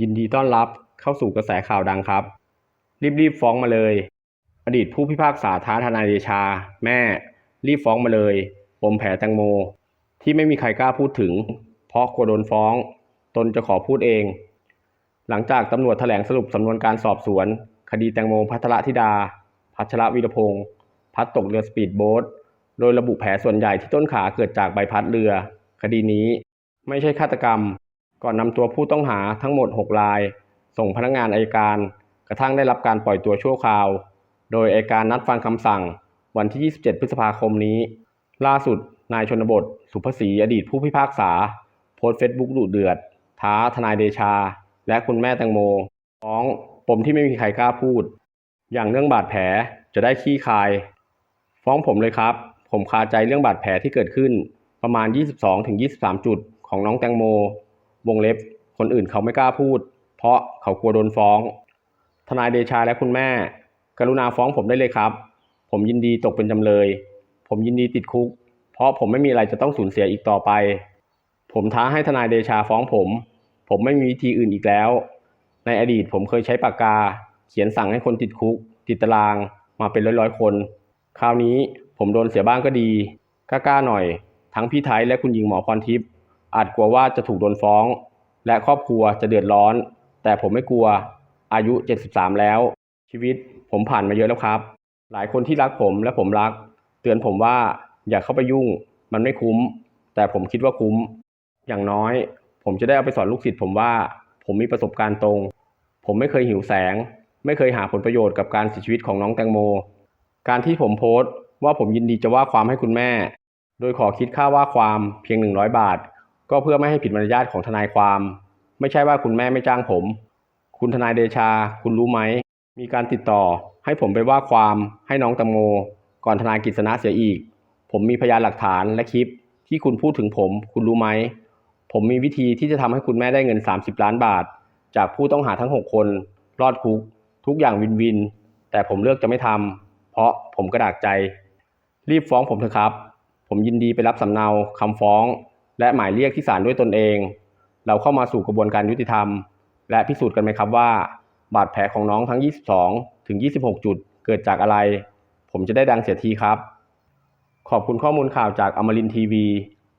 ยินดีต้อนรับเข้าสู่กระแสข่าวดังครับ รีบๆฟ้องมาเลย อดีตผู้พิพากษาท้าทนายเดชา แม่ รีบฟ้องมาเลยปมแผลแตงโม ที่ไม่มีใครกล้าพูดถึง เพราะกลัวโดนฟ้อง ตนจะขอพูดเอง หลังจากตำรวจแถลงสรุปสำนวนการสอบสวน คดีแตงโมพัทรธิดา พัชรวีรพงศ์พัดตกเรือสปีดโบ๊ทโดยระบุแผลส่วนใหญ่ที่ต้นขาเกิดจากใบพัดเรือ คดีนี้ไม่ใช่ฆาตกรรม ก่อนนำตัวผู้ต้องหาทั้งหมด 6 ราย ส่งพนักงานอายการ กระทั่งได้รับการปล่อยตัวชั่วคราว โดยอายการนัดฟังคำสั่งวันที่ 27 พฤษภาคมนี้ ล่าสุด นายชนบท สุภศรีอดีตผู้พิพากษา โพสต์เฟซบุ๊กดุเดือด ท้าทนายเดชา และคุณแม่แตงโมฟ้องปมที่ไม่มีใครกล้าพูด อย่างเรื่องบาดแผลจะได้ขี้คาย ฟ้องผมเลยครับ ผมคาใจเรื่องบาดแผลที่เกิดขึ้นประมาณ 22-23 จุดของน้องแตงโม วงเล็บ คนอื่นเขาไม่กล้าพูด เพราะเขากลัวโดนฟ้อง ทนายเดชาและคุณแม่ กรุณาฟ้องผมได้เลยครับ ผมยินดีตกเป็นจำเลย ผมยินดีติดคุก เพราะผมไม่มีอะไรจะต้องสูญเสียอีกต่อไป ผมท้าให้ทนายเดชาฟ้องผม ผมไม่มีวิธีอื่นอีกแล้ว ในอดีตผมเคยใช้ปากกา เขียนสั่งให้คนติดคุก ติดตาราง มาเป็นร้อยๆคน คราวนี้ผมโดนเสียบ้างก็ดีกล้าๆหน่อย ทั้งพี่ไทยและคุณหญิงหมอพรทิพย์ อาจกลัวว่าจะถูกโดนฟ้อง และครอบครัวจะเดือดร้อน แต่ผมไม่กลัว อายุ 73 แล้ว ชีวิตผมผ่านมาเยอะแล้วครับ หลายคนที่รักผมและผมรัก เตือนผมว่าอย่าเข้าไปยุ่ง มันไม่คุ้ม แต่ผมคิดว่าคุ้ม อย่างน้อย ผมจะได้เอาไปสอนลูกศิษย์ผมว่า ผมมีประสบการณ์ตรง ผมไม่เคยหิวแสง ไม่เคยหาผลประโยชน์กับการเสียชีวิตของน้องแตงโม การที่ผมโพสต์ว่าผมยินดีจะว่าความให้คุณแม่ โดยขอคิดค่าว่าความเพียง 100 บาท ก็เพื่อไม่ให้ผิดมารยาทของทนายความ ไม่ใช่ว่าคุณแม่ไม่จ้างผม คุณทนายเดชา คุณรู้ไหม มีการติดต่อ ให้ผมไปว่าความให้น้องตังโม ก่อนทนายกฤษณะเสียอีก ผมมีพยานหลักฐานและคลิป ที่คุณพูดถึงผม คุณรู้ไหม ผมมีวิธีที่จะทำให้คุณแม่ได้เงิน 30 ล้านบาท จากผู้ต้องหาทั้ง 6 คน รอดคุก ทุกอย่างวินวิน แต่ผมเลือกจะไม่ทำเพราะผมกระดากใจ รีบฟ้องผมเถอะครับ ผมยินดีไปรับสำเนาคำฟ้อง และหมายเรียกที่ศาลด้วยตนเอง เราเข้ามาสู่กระบวนการยุติธรรม และพิสูจน์กันไหมครับว่า บาดแผลของน้องทั้ง 22 ถึง 26 จุดเกิดจากอะไร ผมจะได้ดังเสียทีครับ ขอบคุณข้อมูลข่าวจากอมรินทีวี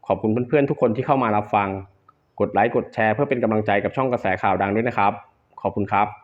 ขอบคุณเพื่อนๆ ทุกคนที่เข้ามารับฟัง กดไลค์กดแชร์เพื่อเป็นกำลังใจกับช่องกระแสข่าวดังด้วยนะครับ ขอบคุณครับ